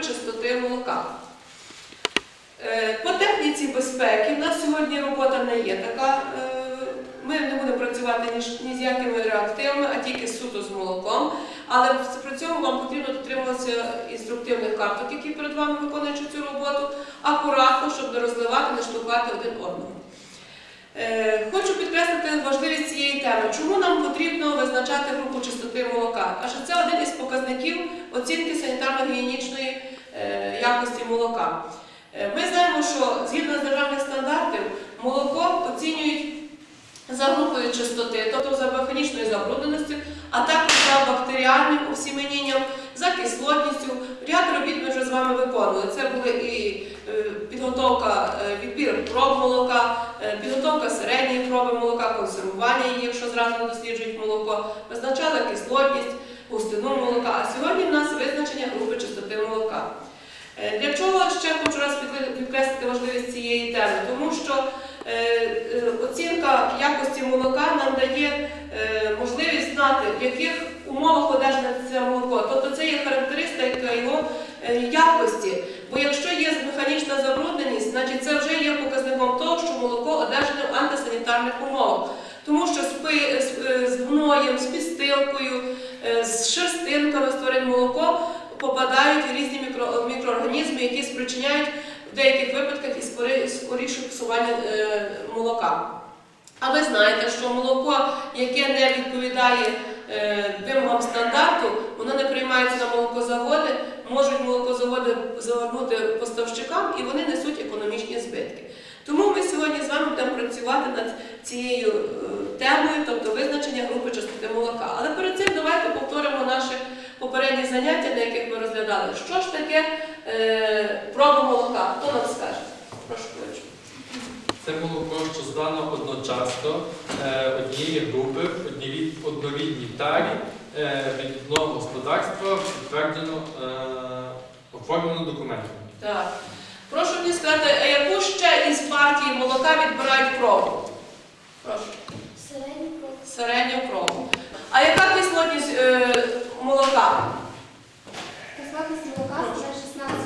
чистоти молока. Е, По техніці безпеки в нас сьогодні робота не є така. е, Ми не будемо працювати ні, з- якими реактивами, а тільки суто з молоком. Але при цьому вам потрібно дотримуватися інструктивних карток, які перед вами виконуючи цю роботу, акуратно, щоб не розливати, не штовхати один одного. Е, Хочу підкреслити важливість цієї теми. Чому нам потрібно визначати групу чистоти молока? Адже це один із показників оцінки санітарно-гігієнічної е, якості молока. Е, Ми знаємо, що згідно з державних стандартів молоко оцінюють за групою чистоти, тобто за механічною забрудненістю, а також за бактеріальним осіменінням, за кислотністю. Ряд робіт ми вже з вами виконували. Це були і е, підготовка е, відбір проб молока, е, підготовка середньої проби молока, консервування її, якщо зразу не досліджують молоко, визначали кислотність, густину молока. А сьогодні в нас визначення групи чистоти молока. Для чого ще хочу раз підкреслити важливість цієї теми? Тому що оцінка якості молока нам дає е, можливість знати, в яких умовах одержане це молоко. Тобто це є характеристика його е, якості. Бо якщо є механічна забрудненість, значить це вже є показником того, що молоко одержане в антисанітарних умовах. Тому що з, е, гноєм, з підстилкою, е, з шерстинками створене молоко попадають в різні мікро, мікроорганізми, які спричиняють в деяких випадках і скоріше псування е, молока. А ви знаєте, що молоко, яке не відповідає е, вимогам стандарту, воно не приймається на молокозаводи, можуть молокозаводи завернути поставщикам і вони несуть економічні збитки. Тому ми сьогодні з вами будемо працювати над цією е, темою, тобто визначення групи частоти молока. Але перед цим давайте повторимо наші попередні заняття, на яких ми розглядали, що ж таке проба молока. Хто нам скаже? Прошу кличу. Це молоко, що здано одночасно е, однієї групи, в одній однорідній тарі е, від одного господарства, підтверджено, е, оформлено документами. Так. Прошу мені сказати, а яку ще із партії молока відбирають пробу? Прошу. Середній крок. Середню пробу. А яка кислотність е, молока? Кислотність молока складає 16-18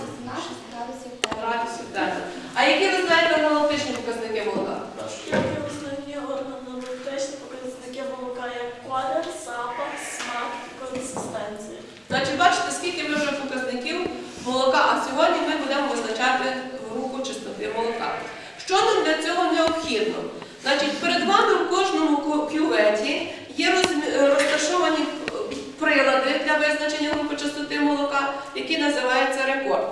градусів тепла. Градусів Цельсія. А які ви знаєте аналітичні показники молока? Прошу. Які основні органолептичні показники молока, як колір, запах, смак і консистенція. Значить, бачите, скільки ми вже показників молока, а сьогодні ми будемо визначати групу чистоти молока. Що нам для цього необхідно? Значить, перед вами в кожному кюветі є е, розташовані прилади для визначення групи чистоти молока, які називаються рекорд.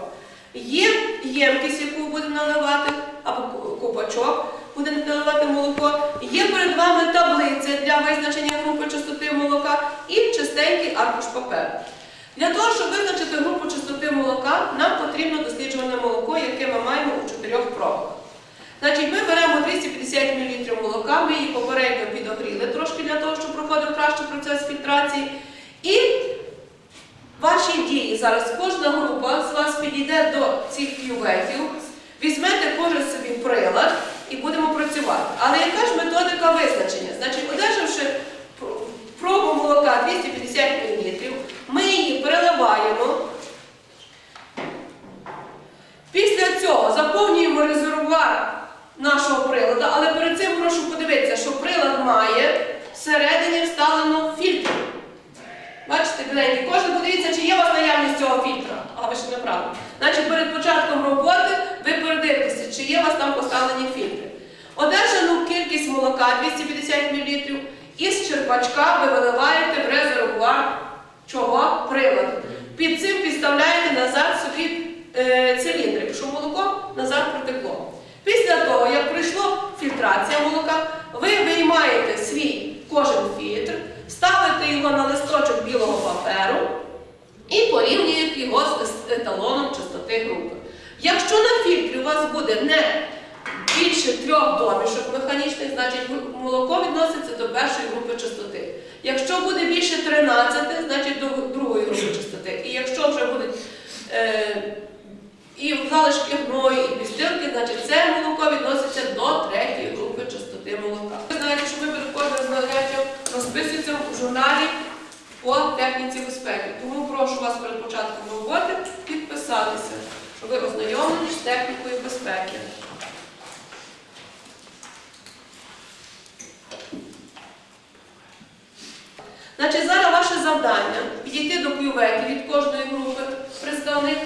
Є ємкість, яку будемо наливати, або купачок, будемо наливати молоко. Є перед вами таблиця для визначення групи чистоти молока і чистенький аркуш паперу. Для того, щоб визначити групу чистоти молока, нам потрібно досліджуване молоко, яке ми маємо у чотирьох пробах. Значить, ми беремо 250 мл молока, ми її попередньо підогріли трошки для того, щоб проходив краще процес фільтрації. І ваші дії зараз кожна група з вас підійде до цих кюветів, візьмете кожен собі прилад і будемо працювати. Але яка ж методика визначення? Значить, одержавши пробу молока 250 мл, ми її переливаємо. Після цього заповнюємо резервуар нашого приладу, але перед цим прошу подивитися, що прилад має всередині вставлено фільтр. Бачите, біленькі, кожен подивіться, чи є у вас наявність цього фільтра. А ви ж неправильно. Значить, перед початком роботи ви передивитеся, чи є у вас там поставлені фільтри. Одержану кількість молока 250 мл із черпачка ви виливаєте в резервуар чого? Приладу. Під цим підставляєте назад собі е, циліндрик, щоб молоко назад протекло. Після того, як пройшла фільтрація молока, ви виймаєте свій кожен фільтр, ставите його на листочок білого паперу і порівнюєте його з еталоном чистоти групи. Якщо на фільтрі у вас буде не більше трьох домішок механічних, значить молоко відноситься до першої групи чистоти. Якщо буде більше 13, значить до другої групи чистоти. І якщо вже буде е, і залишки гною, і пістилки, значить це молоко відноситься до третьої групи чистоти молока. Ви знаєте, що ми перед кожним заняттям розписується в журналі по техніці безпеки. Тому прошу вас перед початком роботи підписатися, щоб ви ознайомлені з технікою безпеки. Значить, зараз ваше завдання підійти до кюветів від кожної групи представник,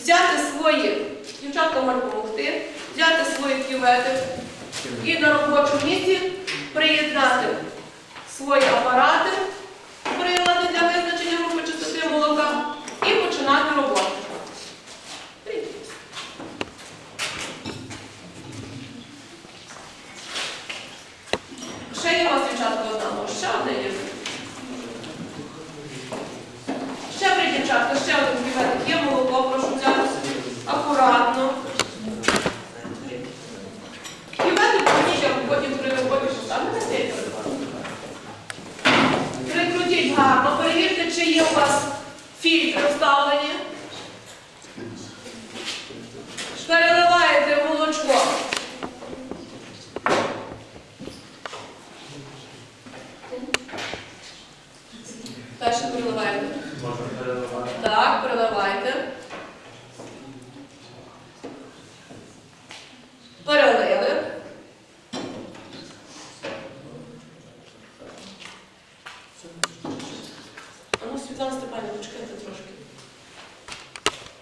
взяти свої, дівчатка можуть допомогти, взяти свої кювети і на робочу місці приєднати свої апарати, прилади для визначення групи чистоти молока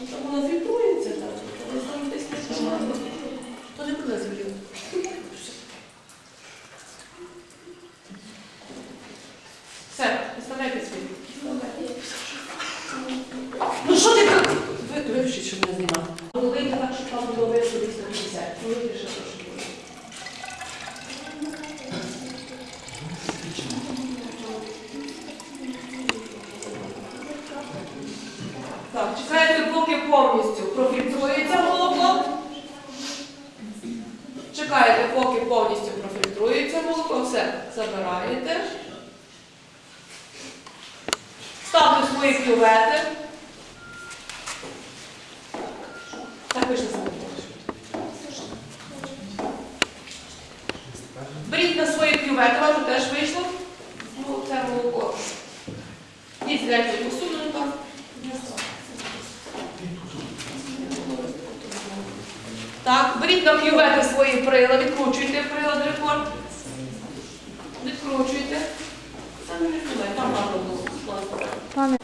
Ну, Воно фільтрується так, але там то не буде змін. чекаєте, поки повністю профільтрується молоко, все забираєте. Ставте свої кювети. Так, Беріть на кювети свої прилади, відкручуйте прилад рекорд. Відкручуйте. Там не відкривай, там гарно було.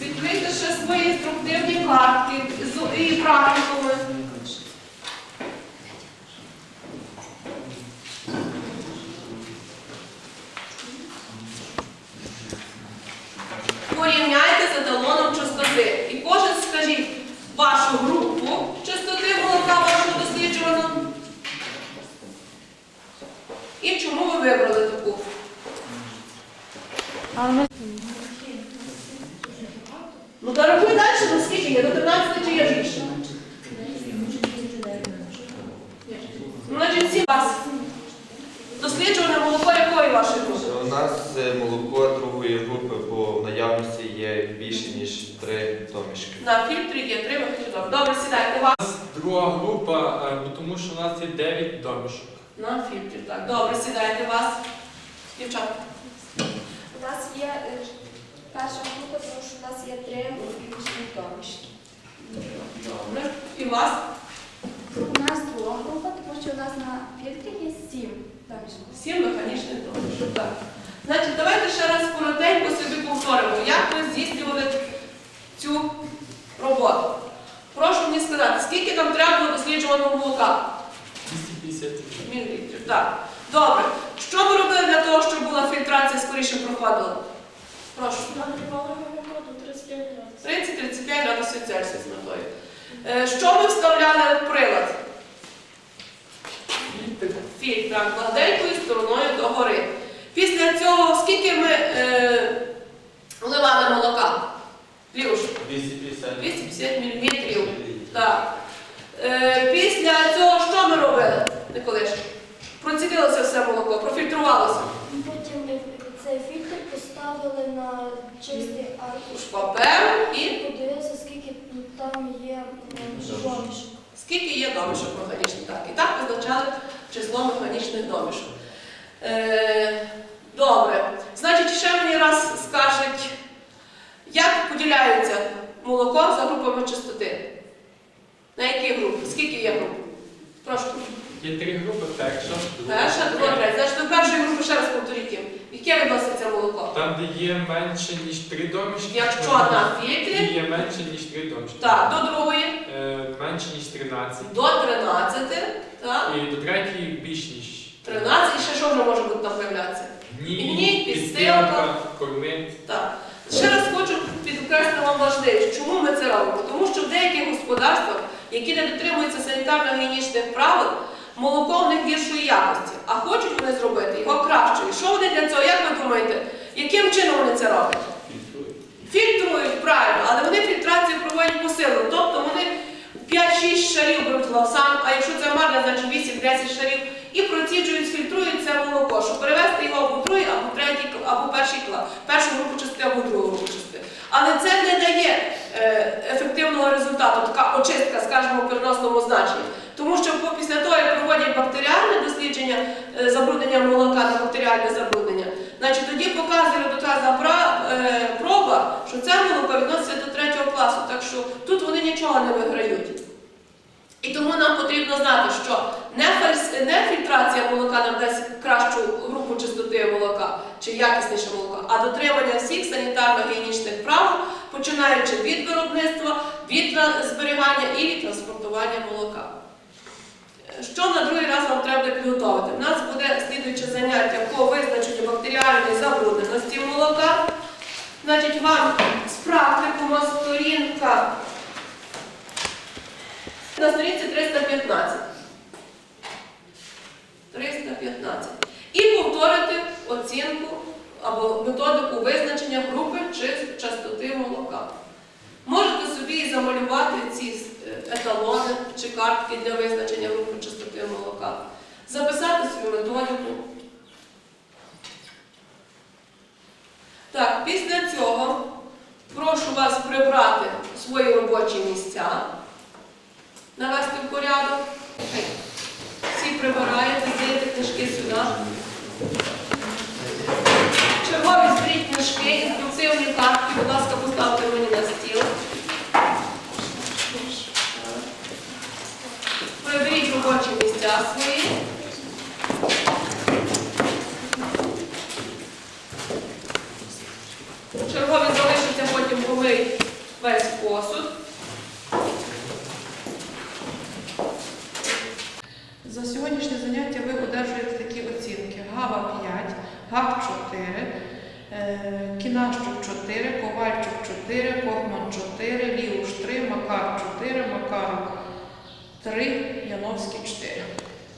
Відкрийте ще свої інструктивні картки і практикуми. Порівняйте з еталоном чистоти. І кожен скажіть вашу групу чистоти молока вашого досліджуваного. І чому ви вибрали таку? Ну, та рахуй далі, ну скільки є? До 13 чи є більше? Ну, Значить, всі вас. Досліджуване молоко якої вашої групи? У нас е, молоко другої групи по наявності є більше ніж три домішки. На фільтрі є три виході. У нас друга група, е, тому що у нас є 9 домішок. на фільтрі. Так, добре, сідайте вас. Дівчата. У нас є е, перша група, тому що у нас є три механічні домішки. Добре. І вас? У нас друга група, тому що у нас на фільтрі є сім домішок. Сім механічних домішок. Так. Значить, давайте ще раз коротенько собі повторимо, як ви здійснювали цю роботу. Прошу мені сказати, скільки там треба було досліджуваного молока? 250 Мілілітрів. Так. Добре. Що ви робили для того, щоб була фільтрація скоріше проходила? Прошу. Нагрівали молоко до 35 градусів. 30-35 градусів Цельсія з метою. Е, Що ми вставляли в прилад? Фільтр, так, гладенькою стороною догори. Після цього скільки ми е, вливали молока? Ліуш? 250 250 мл. Так. Е, після цього що ми робили, Николиш? Процідилося все молоко, профільтрувалося. Потім ми цей фільтр поставили на чистий аркуш. Уж папер і Подивилися, скільки там є домішок. Скільки є домішок механічних? Так. І так визначали число механічних домішок. Е, добре. Значить, ще мені раз скажуть, як поділяється молоко за групами чистоти? На які групи? Скільки є груп? Прошу. Є три групи, перша. Перша, друга, третя. Значить, до першої групи ще раз повторіть. Яке відноситься молоко? Там, де є менше, ніж три домішки. Якщо на фільтрі, є менше, ніж три домішки. так, до другої, Е, менше, ніж 13. до 13, так, І до третьої більш ніж 13, і ще що вже може бути там появлятися? Підстилка, підстилка. корми. Так. Ще раз важливість, чому ми це робимо. Тому що в деяких господарствах, які не дотримуються санітарно-гігієнічних правил, молоко в них гіршої якості, а хочуть вони зробити його кращою. Що вони для цього, як ви думаєте, яким чином вони це роблять? Фільтрують правильно, але вони фільтрацію проводять посилено. Тобто вони 5-6 шарів беруть лавсан, а якщо це марля, значить 8-10 шарів, і проціджують, фільтрують це молоко, щоб перевести його або в другий, або в третій, або перший клас, першу групу частини, або в другу групу частини. Але це не дає е, ефективного результату, така очистка, скажімо, в переносному значенні. Тому що після того, як проводять бактеріальне дослідження е, забруднення молока та бактеріальне забруднення, значить тоді показує доказана пра- е, проба, що це молоко відноситься до третього класу, так що тут вони нічого не виграють. І тому нам потрібно знати, що не, фільтрація молока нам дасть кращу групу чистоти молока чи якісніше молоко, а дотримання всіх санітарно-гігієнічних правил, починаючи від виробництва, від зберігання і від транспортування молока. Що на другий раз нам треба підготувати? У нас буде слідуюче заняття по визначенню бактеріальної забрудненості молока. Значить, вам з практикума сторінка на сторінці 315. 315. І повторити оцінку або методику визначення групи чи частоти молока. Можете собі і замалювати ці е, еталони чи картки для визначення групи частоти молока. Записати собі методику.